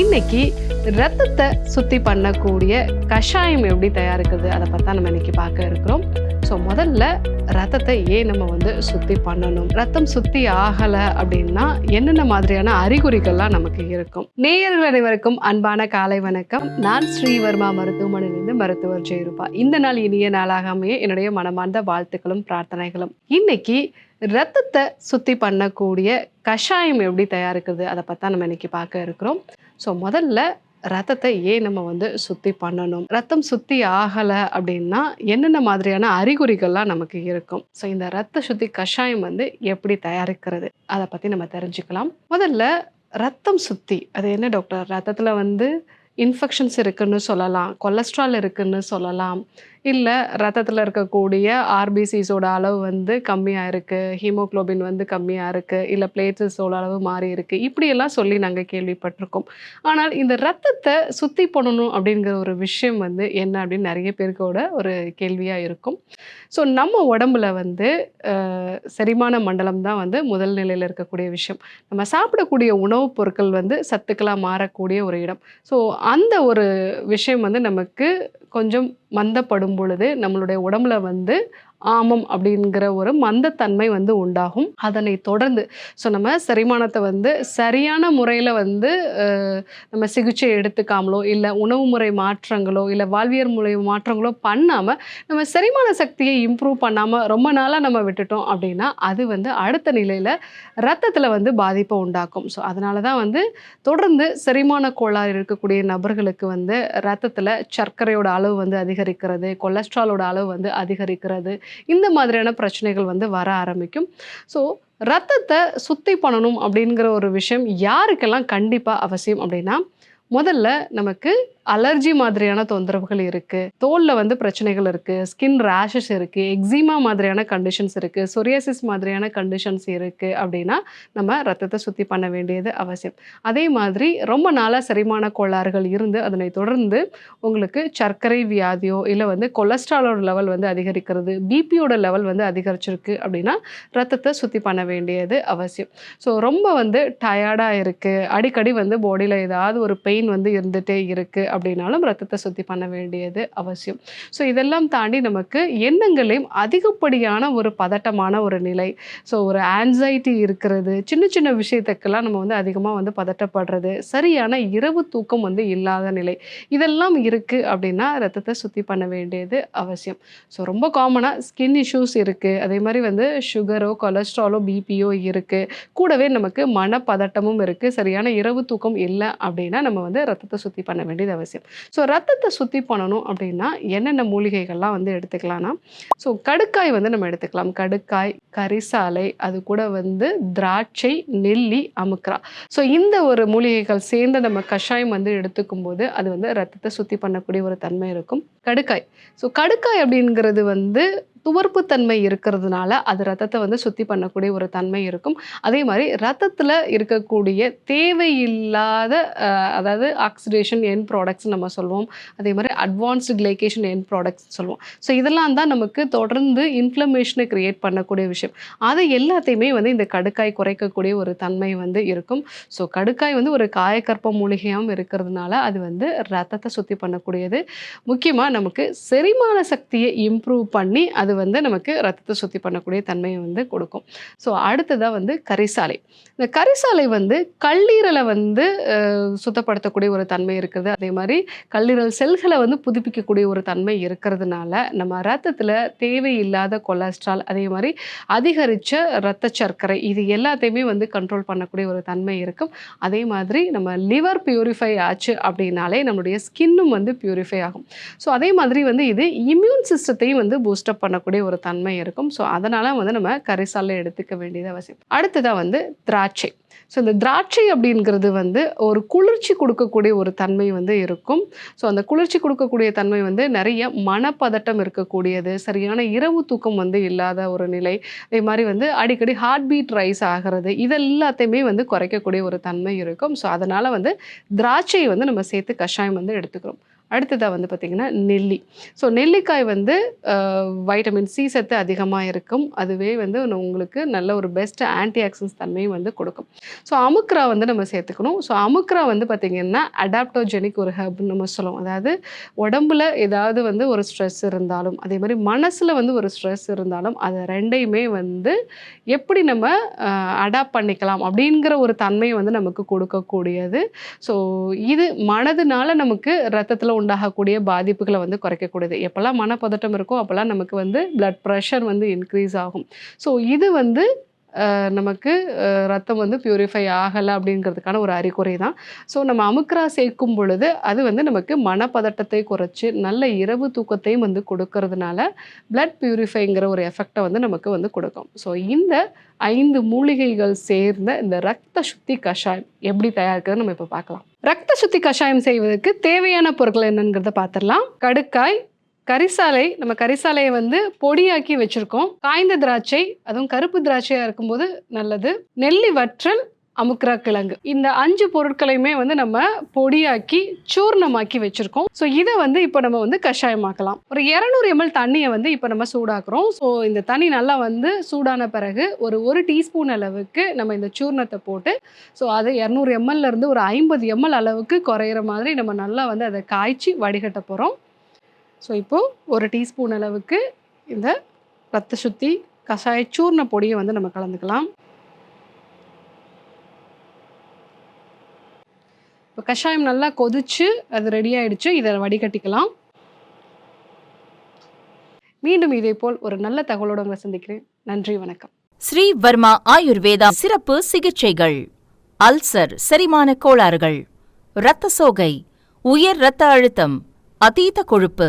இன்னைக்கு ரத்தத்தை சுத்தி பண்ணக்கூடிய கஷாயம் எப்படி தயாரிக்கிறது? அதை பற்றி நம்ம இன்னைக்கு பார்க்க இருக்கிறோம். ஸோ முதல்ல ரத்தத்தை ஏன் நம்ம வந்து சுத்தி பண்ணணும்? ரத்தம் சுத்தி ஆகல அப்படின்னா என்னென்ன மாதிரியான அறிகுறிகள்லாம் நமக்கு இருக்கும்? நேயர்கள் அனைவருக்கும் அன்பான காலை வணக்கம். நான் ஸ்ரீவர்மா மருத்துவமனையிலிருந்து மருத்துவர் ஜெயரூபா. இந்த நாள் இனிய நாளாக அமைய என்னுடைய மனமார்ந்த வாழ்த்துக்களும் பிரார்த்தனைகளும். இன்னைக்கு ரத்தத்தை சுத்தி பண்ணக்கூடிய கஷாயம் எப்படி தயாரிக்கிறது? அதை பற்றி நம்ம இன்னைக்கு பார்க்க இருக்கிறோம். ஸோ முதல்ல ரத்தத்தை ஏன் நம்ம வந்து சுத்தி பண்ணணும். ரத்தம் சுத்தி ஆகலை அப்படின்னா என்னென்ன மாதிரியான அறிகுறிகள்லாம் நமக்கு இருக்கும்? ஸோ இந்த ரத்த சுத்தி கஷாயம் வந்து எப்படி தயாரிக்கிறது? அதை பற்றி நம்ம தெரிஞ்சுக்கலாம். முதல்ல ரத்தம் சுத்தி அது என்ன டாக்டர் ரத்தத்தில் வந்து இன்ஃபெக்ஷன்ஸ் இருக்குன்னு சொல்லலாம் கொலஸ்ட்ரால் இருக்குன்னு சொல்லலாம். இல்லை ரத்தத்தில் இருக்கக்கூடிய ஆர்பிசிஸோட அளவு வந்து கம்மியாக இருக்குது ஹீமோக்ளோபின் வந்து கம்மியாக இருக்குது இல்லை பிளேட்ஸஸோட அளவு மாறி இருக்குது இப்படியெல்லாம் சொல்லி நாங்கள் கேள்விப்பட்டிருக்கோம். ஆனால் இந்த ரத்தத்தை சுத்தி பண்ணணும் அப்படிங்கிற ஒரு விஷயம் வந்து என்ன அப்படின்னு நிறைய பேருக்கோட ஒரு கேள்வியாக இருக்கும். ஸோ நம்ம உடம்புல வந்து செரிமான மண்டலம் தான் வந்து முதல் நிலையில் இருக்கக்கூடிய விஷயம். நம்ம சாப்பிடக்கூடிய உணவுப் பொருட்கள் வந்து சத்துக்களாக மாறக்கூடிய ஒரு இடம். ஸோ அந்த ஒரு விஷயம் வந்து நமக்கு கொஞ்சம் மந்தப்படும் பொழுது நம்மளுடைய உடம்புல வந்து ஆமம் அப்படிங்கிற ஒரு மந்தத்தன்மை வந்து உண்டாகும். அதனை தொடர்ந்து ஸோ நம்ம செரிமானத்தை வந்து சரியான முறையில் வந்து நம்ம சிகிச்சை எடுத்துக்காமலோ இல்லை உணவு முறை மாற்றங்களோ இல்லை வாழ்வியல் முறை மாற்றங்களோ பண்ணாமல் நம்ம செரிமான சக்தியை இம்ப்ரூவ் பண்ணாமல் ரொம்ப நாளாக நம்ம விட்டுட்டோம் அப்படின்னா அது வந்து அடுத்த நிலையில் ரத்தத்தில் வந்து பாதிப்பை உண்டாக்கும். ஸோ அதனால தான் வந்து தொடர்ந்து செரிமான கோளாறு இருக்கக்கூடிய நபர்களுக்கு வந்து ரத்தத்தில் சர்க்கரையோட அளவு வந்து அதிகரிக்கிறது கொலஸ்ட்ராலோட அளவு வந்து அதிகரிக்கிறது இந்த மாதிரியான பிரச்சனைகள் வந்து வர ஆரம்பிக்கும். ஸோ ரத்தத்தை சுத்தி பண்ணணும் அப்படிங்கிற ஒரு விஷயம் யாருக்கெல்லாம் கண்டிப்பாக அவசியம் அப்படின்னா முதல்ல நமக்கு அலர்ஜி மாதிரியான தொந்தரவுகள் இருக்குது தோலில் வந்து பிரச்சனைகள் இருக்குது ஸ்கின் ரேஷஸ் இருக்குது எக்ஸிமா மாதிரியான கண்டிஷன்ஸ் இருக்குது சொரியாசிஸ் மாதிரியான கண்டிஷன்ஸ் இருக்குது அப்படின்னா நம்ம ரத்தத்தை சுத்தி பண்ண வேண்டியது அவசியம். அதே மாதிரி ரொம்ப நாளாக செரிமான கோளாறுகள் இருந்து அதனை தொடர்ந்து உங்களுக்கு சர்க்கரை வியாதியோ இல்லை வந்து கொலஸ்ட்ராலோட லெவல் வந்து அதிகரிக்கிறது பிபியோட லெவல் வந்து அதிகரிச்சிருக்கு அப்படின்னா ரத்தத்தை சுத்தி பண்ண வேண்டியது அவசியம். ஸோ ரொம்ப வந்து டயர்டாக இருக்குது அடிக்கடி வந்து பாடியில் ஏதாவது ஒரு பெயின் வந்து இருந்துகிட்டே இருக்குது அப்படின்னாலும் ரத்தத்தை சுத்தி பண்ண வேண்டியது அவசியம். ஸோ இதெல்லாம் தாண்டி நமக்கு எண்ணங்களையும் அதிகப்படியான ஒரு பதட்டமான ஒரு நிலை. ஸோ ஒரு ஆன்சைட்டி இருக்கிறது சின்ன சின்ன விஷயத்துக்கெல்லாம் நம்ம வந்து அதிகமாக வந்து பதட்டப்படுறது சரியான இரவு தூக்கம் வந்து இல்லாத நிலை. இதெல்லாம் இருக்குது அப்படின்னா ரத்தத்தை சுத்தி பண்ண வேண்டியது அவசியம். ஸோ ரொம்ப காமனாக ஸ்கின் இஷ்யூஸ் இருக்குது அதே மாதிரி வந்து சுகரோ கொலஸ்ட்ராலோ பிபியோ இருக்குது கூடவே நமக்கு மனப்பதட்டமும் இருக்குது சரியான இரவு தூக்கம் இல்லை அப்படின்னா நம்ம வந்து ரத்தத்தை சுத்தி பண்ண வேண்டியது அவசியம். ஸோ ரத்தத்தை சுத்தி பண்ணணும் அப்படின்னா என்னென்ன மூலிகைகள்லாம் வந்து எடுத்துக்கலாம்னா ஸோ கடுக்காய் வந்து நம்ம எடுத்துக்கலாம். கடுக்காய் கரிசாலை அது கூட வந்து திராட்சை நெல்லி அமுக்ரா ஸோ இந்த ஒரு மூலிகைகள் சேர்ந்து நம்ம கஷாயம் வந்து எடுத்துக்கும் போது அது வந்து ரத்தத்தை சுத்தி பண்ணக்கூடிய ஒரு தன்மை இருக்கும். கடுக்காய் ஸோ கடுக்காய் அப்படிங்கிறது வந்து துவர்ப்புத்தன்மை இருக்கிறதுனால அது ரத்தத்தை வந்து சுத்தி பண்ணக்கூடிய ஒரு தன்மை இருக்கும். அதே மாதிரி ரத்தத்தில் இருக்கக்கூடிய தேவையில்லாத அதாவது ஆக்சிடேஷன் என் ப்ராடக்ட்ஸ் நம்ம சொல்லுவோம் அதே மாதிரி அட்வான்ஸ்டு கிளைகேஷன் என் ப்ராடக்ட்ஸ் சொல்லுவோம் ஸோ இதெல்லாம் தான் நமக்கு தொடர்ந்து இன்ஃப்ளமேஷனை கிரியேட் பண்ணக்கூடிய விஷயம். அது எல்லாத்தையுமே வந்து இந்த கடுக்காய் குறைக்கக்கூடிய ஒரு தன்மை வந்து இருக்கும். ஸோ கடுக்காய் வந்து ஒரு காயக்கற்ப மூலிகையாகவும் இருக்கிறதுனால அது வந்து ரத்தத்தை சுத்தி பண்ணக்கூடியது. முக்கியமாக நமக்கு செரிமான சக்தியை இம்ப்ரூவ் பண்ணி அது வந்து நமக்கு ரத்தத்தை சுத்தி பண்ணக்கூடிய தன்மையை வந்து கொடுக்கும். ஸோ அடுத்ததாக வந்து கரிசாலை. இந்த கரிசாலை வந்து கல்லீரலை வந்து சுத்தப்படுத்தக்கூடிய ஒரு தன்மை இருக்குது. அதே மாதிரி கல்லீரல் செல்களை வந்து புதுப்பிக்கக்கூடிய ஒரு தன்மை இருக்கிறதுனால நம்ம ரத்தத்தில் தேவையில்லாத கொலஸ்ட்ரால் அதே மாதிரி அதிகரித்த ரத்த சர்க்கரை. இது எல்லாத்தையுமே வந்து கண்ட்ரோல் பண்ணக்கூடிய ஒரு தன்மை இருக்கும். அதே மாதிரி நம்ம லிவர் பியூரிஃபை ஆச்சு அப்படின்னாலே நம்மளுடைய ஸ்கின்னும் வந்து பியூரிஃபை ஆகும். ஸோ அதே மாதிரி வந்து இது இம்யூன் சிஸ்டத்தையும் வந்து பூஸ்டப் பண்ணக்கூடிய ஒரு தன்மை இருக்கும். ஸோ அதனால் வந்து நம்ம கரிசாலில் எடுத்துக்க வேண்டியது அவசியம். அடுத்ததாக வந்து திராட்சை. ஸோ இந்த திராட்சை அப்படிங்கிறது வந்து ஒரு குளிர்ச்சி கொடுக்கக்கூடிய ஒரு தன்மை வந்து இருக்கும். ஸோ அந்த குளிர்ச்சி கொடுக்கக்கூடிய தன்மை வந்து நிறைய மனப்பதட்டம் இருக்கக்கூடியது சரியான இரவு தூக்கம் வந்து இல்லாத ஒரு நிலை அதே மாதிரி வந்து அடிக்கடி ஹார்ட் பீட் ரைஸ் ஆகிறது இது எல்லாத்தையுமே வந்து குறைக்கக்கூடிய ஒரு தன்மை இருக்கும். ஸோ அதனால் வந்து திராட்சையை வந்து நம்ம சேர்த்து கஷாயம் வந்து எடுத்துக்கிறோம். அடுத்ததாக வந்து பார்த்திங்கன்னா நெல்லி. ஸோ நெல்லிக்காய் வந்து வைட்டமின் சி சத்து அதிகமாக இருக்கும். அதுவே வந்து உங்களுக்கு நல்ல ஒரு பெஸ்ட் ஆன்டி ஆக்சிடன்ஸ் தன்மையும் வந்து கொடுக்கும். ஸோ அமுக்ரா வந்து நம்ம சேர்த்துக்கணும். ஸோ அமுக்ரா வந்து பார்த்திங்கன்னா அடாப்டோஜெனிக் ஒரு ஹப்னு நம்ம சொல்லுவோம். அதாவது உடம்புல ஏதாவது வந்து ஒரு ஸ்ட்ரெஸ் இருந்தாலும் அதே மாதிரி மனசில் வந்து ஒரு ஸ்ட்ரெஸ் இருந்தாலும் அதை ரெண்டையுமே வந்து எப்படி நம்ம அடாப்ட் பண்ணிக்கலாம் அப்படிங்கிற ஒரு தன்மையை வந்து நமக்கு கொடுக்கக்கூடியது. ஸோ இது மனதுனால நமக்கு ரத்தத்தில் உண்டாகக்கூடிய பாதிப்புகளை வந்து குறைக்கக்கூடியது. எப்போல்லாம் மனப்பதட்டம் இருக்கோ அப்போல்லாம் நமக்கு வந்து ப்ளட் ப்ரெஷர் வந்து இன்க்ரீஸ் ஆகும். ஸோ இது வந்து நமக்கு ரத்தம் வந்து பியூரிஃபை ஆகலை அப்படிங்கிறதுக்கான ஒரு அறிகுறி தான். ஸோ நம்ம அமுக்ரா சேர்க்கும் பொழுது அது வந்து நமக்கு மனப்பதட்டத்தை குறைச்சி நல்ல இரவு தூக்கத்தையும் வந்து கொடுக்கறதுனால பிளட் பியூரிஃபைங்கிற ஒரு எஃபெக்டை வந்து நமக்கு வந்து கொடுக்கும். ஸோ இந்த ஐந்து மூலிகைகள் சேர்ந்த இந்த ரத்த சுத்தி கஷாயம் எப்படி தயாரிக்கிறதுன்னு நம்ம இப்போ பார்க்கலாம். ரத்த சுத்தி கஷாயம் செய்வதற்கு தேவையான பொருட்கள் என்னங்கிறத பார்த்துடலாம். கடுக்காய் கரிசாலை நம்ம கரிசாலையை வந்து பொடியாக்கி வச்சுருக்கோம். காய்ந்த திராட்சை அதுவும் கருப்பு திராட்சையாக இருக்கும்போது நல்லது. நெல்லி வற்றல் அமுக்ரா கிழங்கு. இந்த அஞ்சு பொருட்களையுமே வந்து நம்ம பொடியாக்கி சூர்ணமாக்கி வச்சுருக்கோம். ஸோ இதை வந்து இப்போ நம்ம வந்து கஷாயமாக்கலாம். ஒரு இரநூறு எம்எல் தண்ணியை வந்து இப்போ நம்ம சூடாக்குறோம். ஸோ இந்த தண்ணி நல்லா வந்து சூடான பிறகு ஒரு ஒரு டீஸ்பூன் அளவுக்கு நம்ம இந்த சூர்ணத்தை போட்டு ஸோ அது இரநூறு இருந்து ஒரு ஐம்பது எம்எல் அளவுக்கு குறையிற மாதிரி நம்ம நல்லா வந்து அதை காய்ச்சி வடிகட்ட போகிறோம் ஸோ இப்போது ஒரு டீஸ்பூன் அளவுக்கு இந்த ரத்த சுத்தி கஷாய சூர்ண பொடியை வந்து நம்ம கலந்துக்கலாம். இப்போ கஷாயம் நல்லா கொதிச்சு அது ரெடி ஆயிடுச்சு. இதை வடிகட்டிக்கலாம். மீண்டும் இதே போல் ஒரு நல்ல தகவலோடு உங்களை சந்திக்கிறேன். நன்றி வணக்கம். ஸ்ரீ வர்மா ஆயுர்வேதா சிறப்பு சிகிச்சைகள். அல்சர் செரிமான கோளாறுகள். இரத்த சோகை உயர் இரத்த அழுத்தம் அதீத கொழுப்பு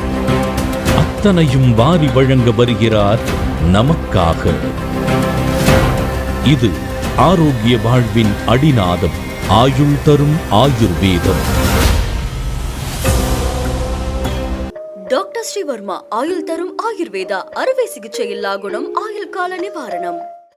அத்தனையும் வாரி வழங்க வருகிறார் நமக்காக. இது ஆரோக்கிய வாழ்வின் அடிநாதம் ஆயுள் தரும் ஆயுர்வேதம். டாக்டர் ஸ்ரீவர்மா ஆயுள் தரும் ஆயுர்வேதா அறுவை சிகிச்சை இல்லா குணம் ஆயுள் கால நிவாரணம்.